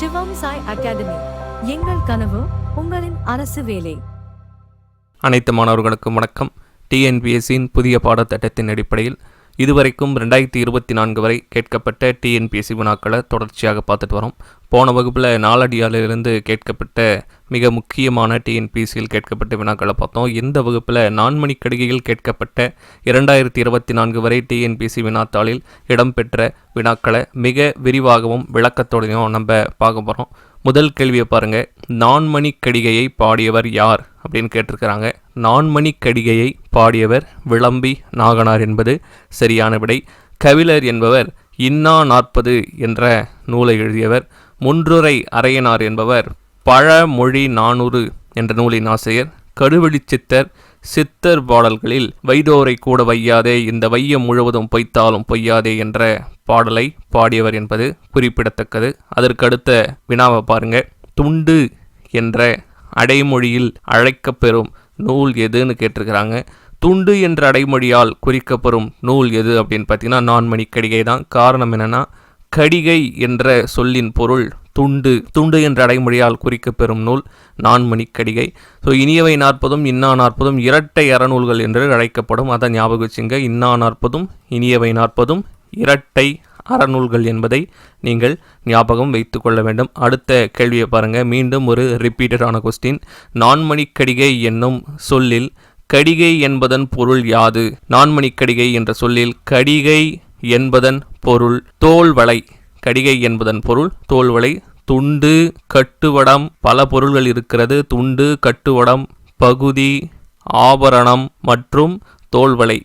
சிவம் Sai academy. எங்கள் கனவு உங்களின் அரசு வேலை. அனைத்து மாணவர்களுக்கும் வணக்கம். டிஎன்பிஎஸ்சியின் புதிய பாடத்திட்டத்தின் அடிப்படையில் இதுவரைக்கும் ரெண்டாயிரத்தி இருபத்தி நான்கு வரை கேட்கப்பட்ட டிஎன்பிஎஸ்சி வினாக்களை தொடர்ச்சியாக பார்த்துட்டு வரோம். போன வகுப்பில் நாலடியாலிருந்து கேட்கப்பட்ட மிக முக்கியமான டிஎன்பிஎஸ்சியில் கேட்கப்பட்ட வினாக்களை பார்த்தோம். இந்த வகுப்பில் நான்மணி கடிகையில் கேட்கப்பட்ட இரண்டாயிரத்தி இருபத்தி நான்கு வரை டிஎன்பிஎஸ்சி வினாத்தாளில் இடம்பெற்ற வினாக்களை மிக விரிவாகவும் விளக்கத்தோடையும் நம்ம பார்க்க போகிறோம் முதல் கேள்வியை பாருங்கள் நான்மணிக்கடிகையை பாடியவர் யார் அப்படின்னு கேட்டிருக்கிறாங்க. நான்மணி கடிகையை பாடியவர் விளம்பி நாகனார் என்பது சரியான விடை. கவிழர் என்பவர் இன்னா நாற்பது என்ற நூலை எழுதியவர். முன்றுரை அரையனார் என்பவர் பழமொழி நானூறு என்ற நூலின் ஆசிரியர். கடுவெளி சித்தர் சித்தர் பாடல்களில் வைதோரை கூட வையாதே இந்த வையம் முழுவதும் பொய்த்தாலும் பொய்யாதே என்ற பாடலை பாடியவர் என்பது குறிப்பிடத்தக்கது. அதற்கடுத்த வினாவை பாருங்க. துண்டு என்ற அடைமொழியில் அழைக்கப்பெறும் நூல் எதுன்னு கேட்டிருக்கிறாங்க. துண்டு என்ற அடைமொழியால் குறிக்கப்பெறும் நூல் எது அப்படின்னு பார்த்தீங்கன்னா நான்மணி கடிகை தான். காரணம் என்னென்னா கடிகை என்ற சொல்லின் பொருள் துண்டு. துண்டு என்ற அடைமொழியால் குறிக்கப்பெறும் நூல் நான்மணி கடிகை. ஸோ இனியவை நாற்பதும் இன்னா நாற்பதும் இரட்டை அறநூல்கள் என்று அழைக்கப்படும். அதை ஞாபகம் வச்சுங்க. இன்னா நாற்பதும் இனியவை நாற்பதும் இரட்டை அறநூல்கள் என்பதை நீங்கள் ஞாபகம் வைத்து கொள்ள வேண்டும். அடுத்த கேள்வியை பாருங்கள் மீண்டும் ஒரு ரிப்பீட்டடான கொஸ்டின் நான்மணி கடிகை என்னும் சொல்லில் கடிகை என்பதன் பொருள் யாது? நான்மணி கடிகை என்ற சொல்லில் கடிகை என்பதன் பொருள் தோல்வளை கடிகை என்பதன் பொருள் தோல்வளை துண்டு கட்டுவடம் பல பொருள்கள் இருக்கிறது. துண்டு கட்டுவடம் பகுதி ஆபரணம் மற்றும் தோல்வளை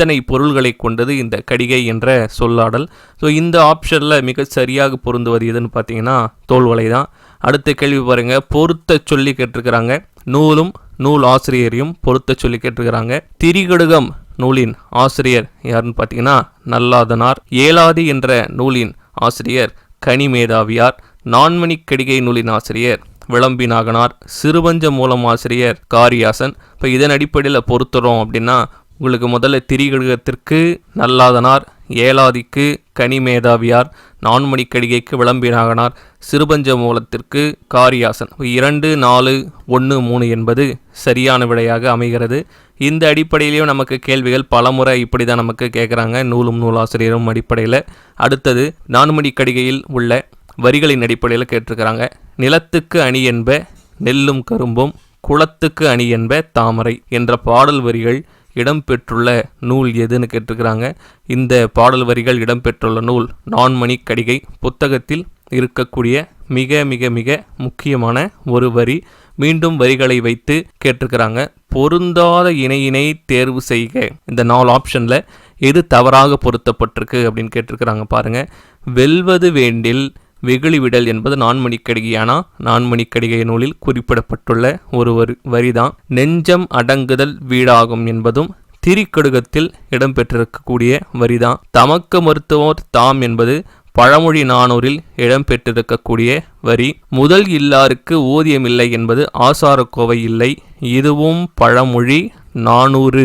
இத்தனை பொருள்களை கொண்டது இந்த கடிகை என்ற சொல்லாடல். ஸோ இந்த ஆப்ஷனில் மிக சரியாக பொருந்துவது எதுன்னு பார்த்தீங்கன்னா தோல்வலை தான். அடுத்த கேள்வி பாருங்க. பொருத்த சொல்லி கேட்டிருக்கிறாங்க. நூலும் நூல் ஆசிரியரையும் பொருத்த சொல்லி கேட்டிருக்கிறாங்க. திரிகடுகம் நூலின் ஆசிரியர் யாருன்னு பார்த்தீங்கன்னா நல்லாதனார். ஏலாதி என்ற நூலின் ஆசிரியர் கனிமேதாவியார் நான்மணி கடிகை நூலின் ஆசிரியர் விளம்பி நாகனார். சிறுபஞ்ச மூலம் ஆசிரியர் காரியாசன். இப்போ இதன் அடிப்படையில் பொறுத்துறோம் அப்படின்னா உங்களுக்கு முதல்ல திரிகழகத்திற்கு நல்லாதனார் ஏலாதிக்கு கனிமேதாவியார் நான்மணி கடிகைக்கு விளம்பினாகனார் சிறுபஞ்ச மூலத்திற்கு காரியாசன். இரண்டு நாலு ஒன்று மூணு என்பது சரியான விடையாக அமைகிறது. இந்த அடிப்படையிலையும் நமக்கு கேள்விகள் பலமுறை இப்படி தான் நமக்கு கேட்குறாங்க நூலும் நூலாசிரியரும் அடிப்படையில். அடுத்தது நான்மணி கடிகையில் உள்ள வரிகளின் அடிப்படையில் கேட்டிருக்கிறாங்க. நிலத்துக்கு அணி என்ப நெல்லும் கரும்பும் குளத்துக்கு அணி என்ப தாமரை என்ற பாடல் வரிகள் இடம்பெற்றுள்ள நூல் எதுன்னு கேட்டிருக்கிறாங்க. இந்த பாடல் வரிகள் இடம்பெற்றுள்ள நூல் நான்மணி கடிகை புத்தகத்தில் இருக்கக்கூடிய மிக மிக மிக முக்கியமான ஒரு வரி. மீண்டும் வரிகளை வைத்து கேட்டிருக்கிறாங்க. பொருந்தாத இணையினை தேர்வு செய்க. இந்த நாலு ஆப்ஷனில் எது தவறாக பொருத்தப்பட்டிருக்கு அப்படின்னு கேட்டிருக்கிறாங்க பாருங்க. வெல்வது வேண்டில் வெகுளிவிடல் என்பது நான்மணிக்கடிகையானா? நான்மணிக்கடிகை நூலில் குறிப்பிடப்பட்டுள்ள ஒரு வரி வரிதான் நெஞ்சம் அடங்குதல் வீடாகும் என்பதும் திரிக்கடுகத்தில் இடம்பெற்றிருக்கக்கூடிய வரிதான். தமக்க மருத்துவர் தாம் என்பது பழமொழி நானூரில் இடம்பெற்றிருக்கக்கூடிய வரி. முதல் இல்லாருக்கு ஊதியமில்லை என்பது ஆசாரக்கோவை இல்லை. இதுவும் பழமொழி நானூறு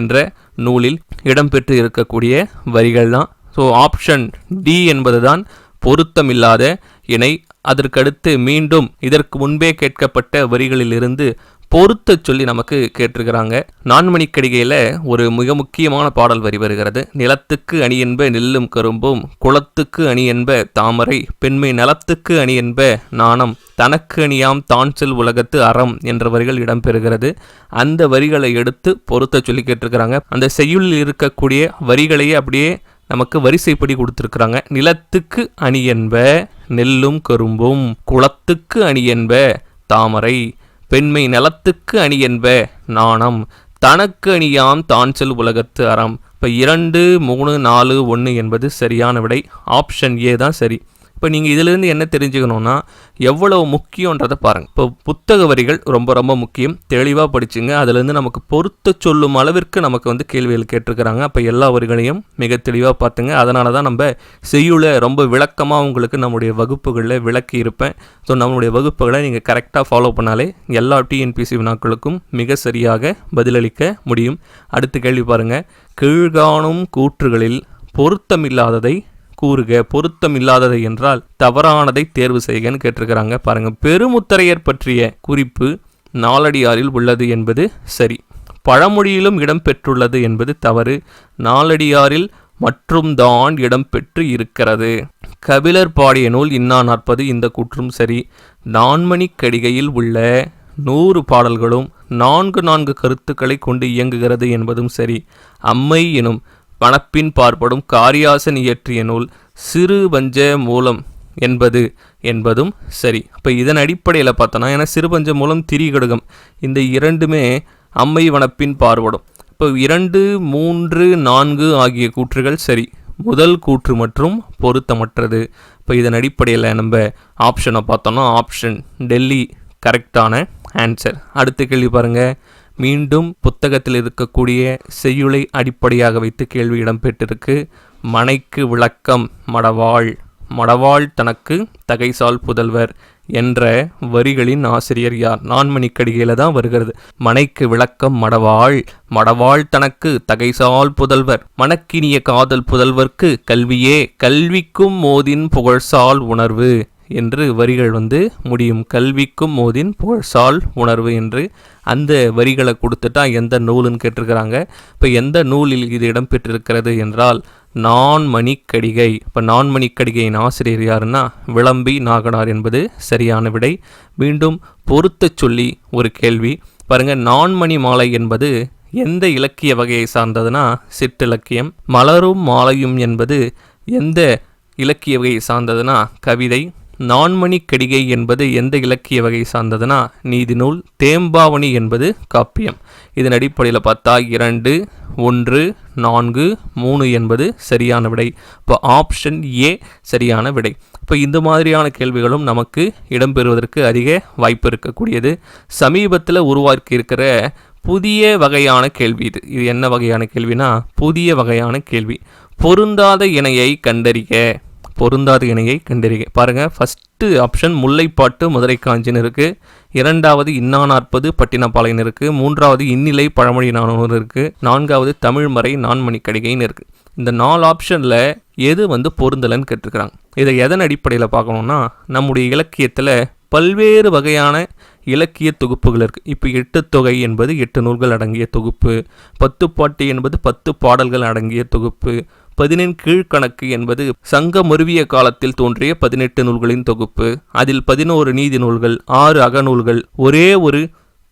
என்ற நூலில் இடம்பெற்று இருக்கக்கூடிய வரிகள் தான் ஸோ ஆப்ஷன் டி என்பதுதான் பொருத்தமில்லாத இணை. அதற்கடுத்து மீண்டும் இதற்கு முன்பே கேட்கப்பட்ட வரிகளிலிருந்து பொருத்த சொல்லி நமக்கு கேட்டிருக்கிறாங்க. நான்மணிக்கடிகையில் ஒரு மிக முக்கியமான பாடல் வரி வருகிறது. நிலத்துக்கு அணி என்ப நெல்லும் கரும்பும் குளத்துக்கு அணி என்ப தாமரை பெண்மை நலத்துக்கு அணி என்ப நாணம் தனக்கு அணியாம் தான் செல் உலகத்து அறம் என்ற வரிகள் இடம்பெறுகிறது. அந்த வரிகளை எடுத்து பொருத்த சொல்லி கேட்டிருக்கிறாங்க. அந்த செய்யுளில் இருக்கக்கூடிய வரிகளையே அப்படியே நமக்கு வரிசைப்படி கொடுத்துருக்குறாங்க. நிலத்துக்கு அணி என்ப நெல்லும் கரும்பும் குளத்துக்கு அணி என்ப தாமரை பெண்மை நலத்துக்கு அணி என்ப நாணம் தனக்கு அணியாம் தான் செல் உலகத்து அறம். இப்போ இரண்டு மூணு நாலு ஒன்று என்பது சரியான விடை. ஆப்ஷன் ஏ தான் சரி. இப்போ நீங்கள் இதிலிருந்து என்ன தெரிஞ்சுக்கணுன்னா எவ்வளவு முக்கியன்றதை பாருங்கள் இப்போ புத்தக வரிகள் ரொம்ப ரொம்ப முக்கியம். தெளிவாக படிச்சுங்க. அதுலேருந்து நமக்கு பொருத்த சொல்லும் அளவிற்கு நமக்கு வந்து கேள்விகள் கேட்டிருக்கிறாங்க. அப்போ எல்லா வரிகளையும் மிக தெளிவாக பார்த்துங்க. அதனால தான் நம்ம செய்யுளை ரொம்ப விளக்கமாக உங்களுக்கு நம்முடைய வகுப்புகளில் விளக்கி இருப்பேன். ஸோ நம்மளுடைய வகுப்புகளை நீங்கள் கரெக்டாக ஃபாலோ பண்ணாலே எல்லா டிஎன்பிசி வினாக்களுக்கும் மிக சரியாக பதிலளிக்க முடியும். அடுத்த கேள்வி பாருங்கள் கீழ்காணும் கூற்றுகளில் பொருத்தமில்லாததை கூறுக பொருத்தம் இல்லாதது என்றால் தவறானதை தேர்வு செய்கன்னு கேட்டிருக்கிறாங்க. பாருங்க பெருமுத்தரையர் பற்றிய குறிப்பு நாலடியாரில் உள்ளது என்பது சரி. பழமொழியிலும் இடம்பெற்றுள்ளது என்பது தவறு. நாலடியாரில் மற்றும் தான் இடம்பெற்று இருக்கிறது. கபிலர் பாடிய நூல் இன்னா நாற்பது இந்த கூற்றும் சரி. நான்மணிக் கடிகையில் உள்ள நூறு பாடல்களும் நான்கு நான்கு கருத்துக்களை கொண்டு இயங்குகிறது என்பதும் சரி. அம்மை எனும் வனப்பின் பார்ப்படும் காரியாசன் இயற்றிய நூல் சிறு பஞ்ச மூலம் என்பது என்பதும் சரி. இப்போ இதன் அடிப்படையில் பார்த்தோன்னா ஏன்னா சிறுபஞ்ச மூலம் திரிகடுகம் இந்த இரண்டுமே அம்மை வனப்பின் பார்படும். இப்போ இரண்டு மூன்று நான்கு ஆகிய கூற்றுகள் சரி. முதல் கூற்று மற்றும் பொருத்தமற்றது. இப்போ இதன் அடிப்படையில் நம்ம ஆப்ஷனை பார்த்தோம்னா ஆப்ஷன் டெல்லி கரெக்டான ஆன்சர் அடுத்த கேள்வி பாருங்கள் மீண்டும் புத்தகத்தில் இருக்கக்கூடிய செய்யுளை அடிப்படையாக வைத்து கேள்வி இடம்பெற்றிருக்கு. மனைக்கு விளக்கம் மடவாள். மடவாள் தனக்கு தகைசால் புதல்வர் என்ற வரிகளின் ஆசிரியர் யார்? நான்மணிக்கடிகையில் தான் வருகிறது. மனைக்கு விளக்கம் மடவாள். மடவாள் தனக்கு தகைசால் புதல்வர். மணக்கினிய காதல் புதல்வர்க்கு கல்வியே. கல்விக்கும் மோதின் புகழ்சால் உணர்வு. என்று வரிகள் வந்து முடியும். கல்விக்கும் மோதின் புகழ் சால் உணர்வு என்று அந்த வரிகளை கொடுத்துட்டா எந்த நூலுன்னு கேட்டிருக்கிறாங்க. இப்போ எந்த நூலில் இது இடம்பெற்றிருக்கிறது என்றால் நான்மணிக்கடிகை இப்போ நான்மணிக்கடிகையின் ஆசிரியர் யாருன்னா விளம்பி நாகனார் என்பது சரியான விடை. மீண்டும் பொறுத்த சொல்லி ஒரு கேள்வி. பாருங்கள் நான்மணி மாலை என்பது எந்த இலக்கிய வகையை சார்ந்ததுன்னா சிற்றிலக்கியம். மலரும் மாலையும் என்பது எந்த இலக்கிய வகையை சார்ந்ததுன்னா கவிதை நான்மணி கடிகை என்பது எந்த இலக்கிய வகை சார்ந்ததுன்னா நீதிநூல் தேம்பாவணி என்பது காப்பியம். இதன் அடிப்படையில் பார்த்தா இரண்டு ஒன்று நான்கு மூணு என்பது சரியான விடை. இப்போ ஆப்ஷன் ஏ சரியான விடை. இப்போ இந்த மாதிரியான கேள்விகளும் நமக்கு இடம்பெறுவதற்கு அதிக வாய்ப்பு இருக்கக்கூடியது. சமீபத்தில் உருவாக்கி இருக்கிற புதிய வகையான கேள்வி இது. இது என்ன வகையான கேள்வினா புதிய வகையான கேள்வி. பொருந்தாத இணையை கண்டறிய பொருந்தாத இணையை கண்டறிக பாருங்கள் ஃபஸ்ட்டு ஆப்ஷன் முல்லைப்பாட்டு மதுரை காஞ்சின்னு இருக்குது இரண்டாவது இன்னா நாற்பது பட்டினப்பாளையன் இருக்குது மூன்றாவது இன்னிலை பழமொழி நானூறு இருக்குது நான்காவது தமிழ்மறை நான்மணி கடிகைன்னு இருக்குது இந்த நாலு ஆப்ஷனில் எது வந்து பொருந்தலைன்னு கேட்டிருக்கிறாங்க. இதை எதன் அடிப்படையில் பார்க்கணுன்னா நம்முடைய இலக்கியத்தில் பல்வேறு வகையான இலக்கிய தொகுப்புகள் இருக்குது இப்போ எட்டு தொகை என்பது எட்டு நூல்கள் அடங்கிய தொகுப்பு பத்து பாட்டு என்பது பத்து பாடல்கள் அடங்கிய தொகுப்பு பதினெண் கீழ்கணக்கு என்பது சங்க மருவிய காலத்தில் தோன்றிய பதினெட்டு நூல்களின் தொகுப்பு அதில் பதினோரு நீதி நூல்கள் ஆறு அகநூல்கள் ஒரே ஒரு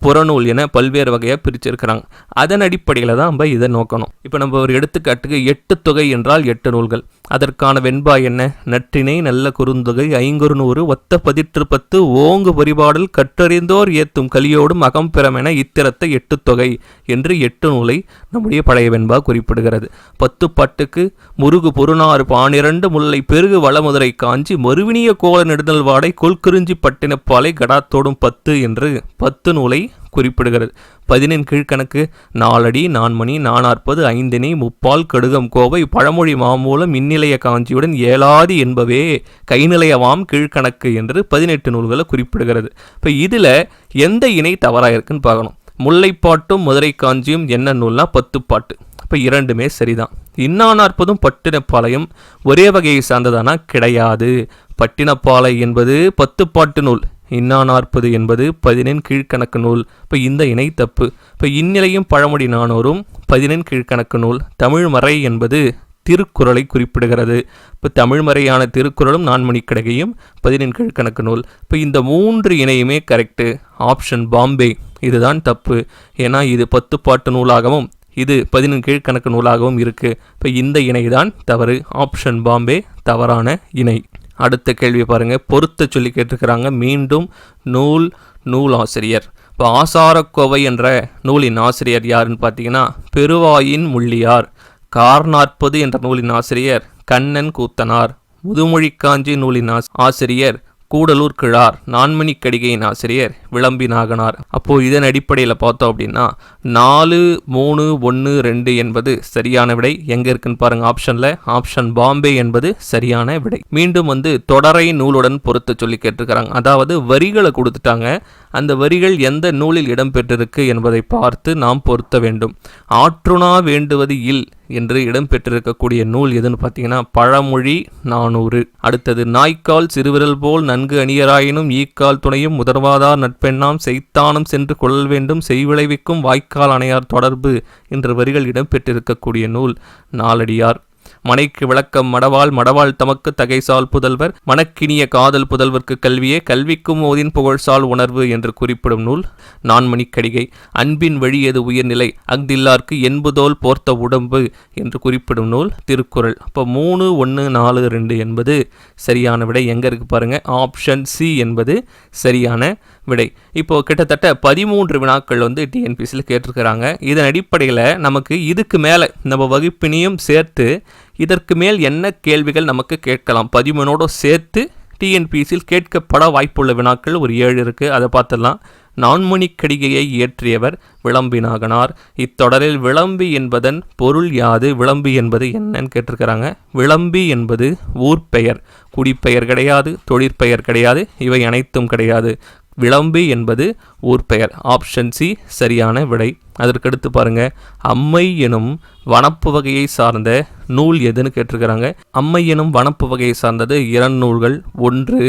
புறநூல் என பல்வேறு வகையாக பிரிச்சிருக்கிறாங்க. அதன் அடிப்படையில் தான் நம்ம இதை நோக்கணும். இப்போ நம்ம ஒரு எடுத்துக்காட்டுக்கு எட்டு தொகை என்றால் எட்டு நூல்கள். அதற்கான வெண்பா என்ன? நற்றினை நல்ல குறுந்தொகை ஐங்குறுநூறு ஒத்த பதிற்று பத்து ஓங்கு பரிபாடல் கற்றறிந்தோர் ஏத்தும் கலியோடும் அகம்பெறமென இத்திரத்தை எட்டு தொகை என்று எட்டு நூலை நம்முடைய பழைய வெண்பா குறிப்பிடுகிறது. பத்து பாட்டுக்கு முருகு பொருணாறு பானிரண்டு முல்லை பெருகு வளமுதுரை காஞ்சி மறுவினிய கோல நெடுநல் வாடை கொல்குறிஞ்சி பட்டினப்பாலை கடாத்தோடும் பத்து என்று பத்து நூலை குறிப்பிடுகிறது. பதினெண் கீழ்கணக்கு நாலடி நான்மணி நானாற்பது ஐந்தினை முப்பால் கடுகம் கோவை பழமொழி மாமூலம் இந்நிலைய காஞ்சியுடன் ஏழாதி என்பவே கைநிலையவாம் கீழ்கணக்கு என்று பதினெட்டு நூல்களை குறிப்பிடுகிறது. இப்போ இதில் எந்த இணை தவறாக இருக்குன்னு பார்க்கணும். முல்லைப்பாட்டும் மதுரை காஞ்சியும் என்ன நூல்னா பத்து பாட்டு இப்போ இரண்டுமே சரிதான். இன்னா நாற்பதும் பட்டினப்பாளையம் ஒரே வகையை சார்ந்ததானா? கிடையாது. பட்டினப்பாலை என்பது பத்து பாட்டு நூல். இன்னா நாற்பது என்பது பதினெண் கீழ்கணக்கு நூல். இப்போ இந்த இணை தப்பு. இப்போ இந்நிலையும் பழமொழி நானூறும் பதினெண் கீழ்கணக்கு நூல். தமிழ்மறை என்பது திருக்குறளை குறிப்பிடுகிறது. இப்போ தமிழ்மறையான திருக்குறளும் நான்மணிக்கடகையும் பதினெண் கீழ்கணக்கு நூல். இப்போ இந்த மூன்று இணையுமே கரெக்டு ஆப்ஷன் பாம்பே. இதுதான் தப்பு. ஏன்னா இது பத்து பாட்டு நூலாகவும் இது பதினெண் கீழ்கணக்கு நூலாகவும் இருக்குது இப்போ இந்த இணை தான் தவறு. ஆப்ஷன் பாம்பே தவறான இணை. அடுத்த கேள்வி பாருங்கள் பொருத்த சொல்லி கேட்டிருக்கிறாங்க. மீண்டும் நூல் நூல் ஆசிரியர் இப்போ ஆசாரக்கோவை என்ற நூலின் ஆசிரியர் யாருன்னு பார்த்தீங்கன்னா பெருவாயின் முள்ளியார். கார்நாற்பது என்ற நூலின் ஆசிரியர் கண்ணன் கூத்தனார். முதுமொழி காஞ்சி நூலின் ஆஸ்- ஆசிரியர் கூடலூர் கிழார் நான்மணிக்கடிகையின் ஆசிரியர் விளம்பி நாகனார். அப்போது இதன் அடிப்படையில் பார்த்தோம் அப்படின்னா நாலு மூணு ஒன்று ரெண்டு என்பது சரியான விடை. எங்கே இருக்குன்னு பாருங்கள் ஆப்ஷனில். ஆப்ஷன் பாம்பே என்பது சரியான விடை. மீண்டும் வந்து தொடரை நூலுடன் பொறுத்து சொல்லி கேட்டிருக்கிறாங்க. அதாவது வரிகளை கொடுத்துட்டாங்க. அந்த வரிகள் எந்த நூலில் இடம்பெற்றிருக்கு என்பதை பார்த்து நாம் பொருத்த வேண்டும். ஆற்றுணா வேண்டுவது இல் என்று இடம்பெற்றிருக்கக்கூடிய நூல் எதுன்னு பார்த்தீங்கன்னா பழமொழி நானூறு. அடுத்தது நாய்க்கால் சிறுவிரல் போல் நன்கு அணியராயினும் ஈக்கால் துணையும் முதர்வாதார் நட்பெண்ணாம் செய்தானம் சென்று கொள்ளல் வேண்டும் செய்விளைவிக்கும் வாய்க்கால் அணையார் தொடர்பு என்ற வரிகள் இடம்பெற்றிருக்கக்கூடிய நூல் நாலடியார். மனைக்கு விளக்கம் மடவாள் மடவாள் தமக்கு தகைசால் புதல்வர் மணக்கினிய காதல் புதல்வர்க்கு கல்வியே கல்விக்கும் ஓதின் புகழ்சால் உணர்வு என்று குறிப்பிடும் நூல் நான்மணிக்கடிகை அன்பின் வழியது உயர்நிலை அஃதில்லார்க்கு என்பதோல் போர்த்த உடம்பு என்று குறிப்பிடும் நூல் திருக்குறள். அப்போ மூணு ஒன்று நாலு ரெண்டு என்பது சரியான விடை. எங்கே இருக்குது பாருங்கள் ஆப்ஷன் சி என்பது சரியான விடை. இப்போது கிட்டத்தட்ட பதிமூன்று வினாக்கள் வந்து டிஎன்பிசியில் கேட்டிருக்கிறாங்க. இதன் அடிப்படையில் நமக்கு இதுக்கு மேலே நம்ம வகுப்பினையும் சேர்த்து இதற்கு மேல் என்ன கேள்விகள் நமக்கு கேட்கலாம். பதிமூணோடு சேர்த்து டிஎன்பிசியில் கேட்கப்பட வாய்ப்புள்ள வினாக்கள் ஒரு ஏழு இருக்குது அதை பார்த்துடலாம். நான்மணிக்கடிகையை இயற்றியவர் விளம்பினாகனார் இத்தொடரில் விளம்பி என்பதன் பொருள் யாது? விளம்பி என்பது என்னன்னு கேட்டிருக்கிறாங்க. விளம்பி என்பது ஊர் பெயர் குடிப்பெயர் கிடையாது தொழிற்பெயர் கிடையாது இவை அனைத்தும் கிடையாது. விளம்பி என்பது ஊர் பெயர். ஆப்ஷன் சி சரியான விடை. அதற்கடுத்து பாருங்க. அம்மை எனும் வனப்பு வகையை சார்ந்த நூல் எதுன்னு கேட்டிருக்கிறாங்க. அம்மை எனும் வனப்பு வகையை சார்ந்தது இரண்டு நூல்கள். ஒன்று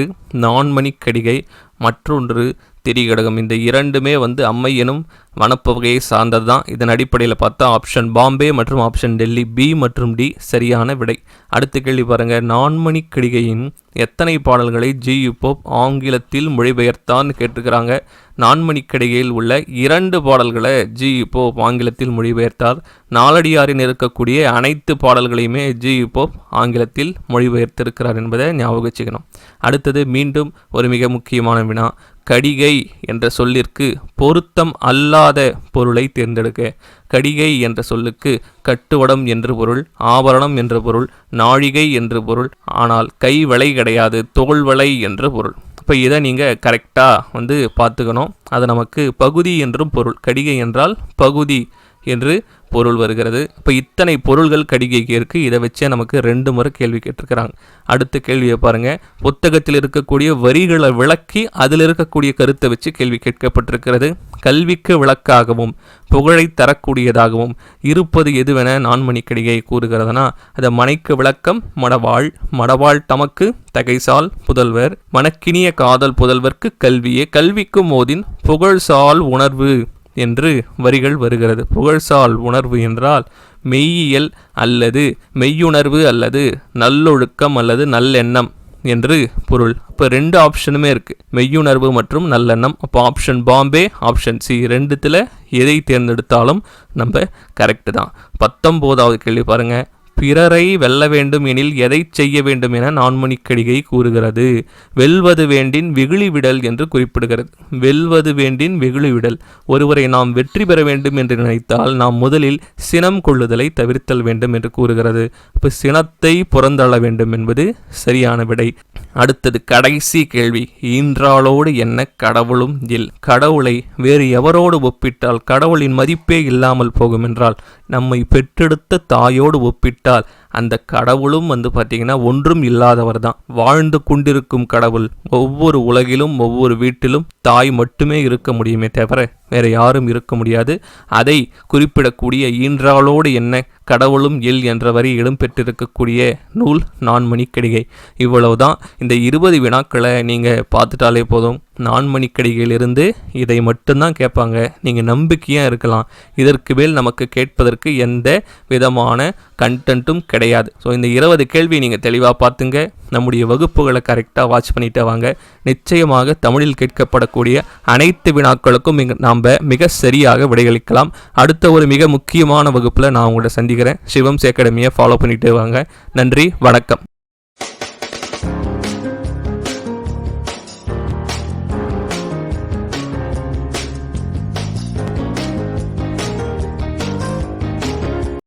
நான்மணிக்கடிகை மற்றொன்று திரிகடகம் இந்த இரண்டுமே வந்து அம்மை எனும் வனப்பு வகையை சார்ந்தது தான். இதன் அடிப்படையில் பார்த்தா ஆப்ஷன் பாம்பே மற்றும் ஆப்ஷன் டெல்லி. பி மற்றும் டி சரியான விடை. அடுத்த கேள்வி பாருங்கள் நான்மணி கடிகையின் எத்தனை பாடல்களை ஜி யுப்போப் ஆங்கிலத்தில் மொழிபெயர்த்தான்னு கேட்டிருக்கிறாங்க. நான்மணிக்கடையில் உள்ள இரண்டு பாடல்களை ஜி யுப்போப் ஆங்கிலத்தில் மொழிபெயர்த்தார். நாலடியாரின் இருக்கக்கூடிய அனைத்து பாடல்களையுமே ஜி யுப்போப் ஆங்கிலத்தில் மொழிபெயர்த்திருக்கிறார் என்பதை ஞாபகம் வச்சுக்கணும். அடுத்தது மீண்டும் ஒரு மிக முக்கியமான வினா கடிகை என்ற சொல்லிற்கு பொருத்தம் அல்லாத பொருளை தேர்ந்தெடுக்க. கடிகை என்ற சொல்லுக்கு கட்டுவடம் என்று பொருள் ஆபரணம் என்ற பொருள் நாழிகை என்று பொருள் ஆனால் கை வலை கிடையாது தோல்வளை என்று பொருள். இப்போ இதை நீங்கள் கரெக்டாக வந்து பார்த்துக்கணும். அது நமக்கு பகுதி என்றும் பொருள். கடிகை என்றால் பகுதி என்று பொருள் வருகிறது. இப்போ இத்தனை பொருள்கள் கடிகைக்கு இருக்குது இதை வச்சே நமக்கு ரெண்டு முறை கேள்வி கேட்டிருக்கிறாங்க. அடுத்த கேள்வியை பாருங்கள் புத்தகத்தில் இருக்கக்கூடிய வரிகளை விளக்கி அதில் இருக்கக்கூடிய கருத்தை வச்சு கேள்வி கேட்கப்பட்டிருக்கிறது. கல்விக்கு விளக்காகவும் புகழை தரக்கூடியதாகவும் இருப்பது எதுவென நான்மணி கடிகை கூறுகிறதுனா அதை மனைக்கு விளக்கம் மடவாள் மடவாள் தமக்கு தகைசால் புதல்வர் மனக்கினிய காதல் புதல்வர்க்கு கல்வியே கல்விக்கும் மோதின் புகழ்சால் உணர்வு. என்று வரிகள் வருகிறது. புகழ்சால் உணர்வு என்றால் மெய்யியல் அல்லது மெய்யுணர்வு அல்லது நல்லொழுக்கம் அல்லது நல்லெண்ணம் என்று பொருள். இப்போ ரெண்டு ஆப்ஷனுமே இருக்குது மெய்யுணர்வு மற்றும் நல்லெண்ணம். அப்போ ஆப்ஷன் பாம்பே ஆப்ஷன் சி ரெண்டுத்தில் எதை தேர்ந்தெடுத்தாலும் நம்ம கரெக்டு தான். பத்தொம்போதாவது கேள்வி பாருங்கள் பிறரை வெல்ல வேண்டும் எனில் எதை செய்ய வேண்டும் என நான்மணிக்கடிகை கூறுகிறது. வெல்வது வேண்டின் வெகுளிவிடல் என்று குறிப்பிடுகிறது. வெல்வது வேண்டின் வெகுளிவிடல் ஒருவரை நாம் வெற்றி பெற வேண்டும் என்று நினைத்தால் நாம் முதலில் சினம் கொள்ளுதலை தவிர்த்தல் வேண்டும் என்று கூறுகிறது. இப்போ சினத்தை புறந்தள்ள வேண்டும் என்பது சரியான விடை. அடுத்தது கடைசி கேள்வி. ஈன்றாளோடு என்ன கடவுளும் இல்? கடவுளை வேறு எவரோடு ஒப்பிட்டால் கடவுளின் மதிப்பே இல்லாமல் போகும் என்றால் நம்மை பெற்றெடுத்த தாயோடு ஒப்பிட்டால் அந்த கடவுளும் வந்து பார்த்திங்கன்னா ஒன்றும் இல்லாதவர் தான். வாழ்ந்து கொண்டிருக்கும் கடவுள். ஒவ்வொரு உலகிலும் ஒவ்வொரு வீட்டிலும் தாய் மட்டுமே இருக்க முடியுமே தவிர வேறு யாரும் இருக்க முடியாது. அதை குறிப்பிடக்கூடிய ஈன்றாலோடு என்ன? கடவுளும் எல் என்ற வரி இடம்பெற்றிருக்கக்கூடிய நூல் நான்மணிக்கடிகை. இவ்வளவுதான். இந்த இருபது வினாக்களை நீங்கள் பார்த்துட்டாலே போதும். நான்மணிக்கடிகையிலிருந்து இதை மட்டும்தான் கேட்பாங்க. நீங்கள் நம்பிக்கையாக இருக்கலாம். இதற்கு மேல் நமக்கு கேட்பதற்கு எந்த விதமான கண்டென்ட்டும் கிடையாது. ஸோ இந்த இருபது கேள்வி நீங்கள் தெளிவாக பார்த்துங்க. நம்முடைய வகுப்புகளை கரெக்டாக வாட்ச் பண்ணிட்டு வாங்க. நிச்சயமாக தமிழில் கேட்கப்படக்கூடிய அனைத்து வினாக்களுக்கும் நாம் நாம் மிக சரியாக விடையளிக்கலாம். அடுத்த ஒரு மிக முக்கியமான வகுப்பில் நான் உங்களை சந்திக்கிறேன். சிவம்ஸ் அகாடமியை ஃபாலோ பண்ணிட்டு வாங்க. நன்றி வணக்கம்.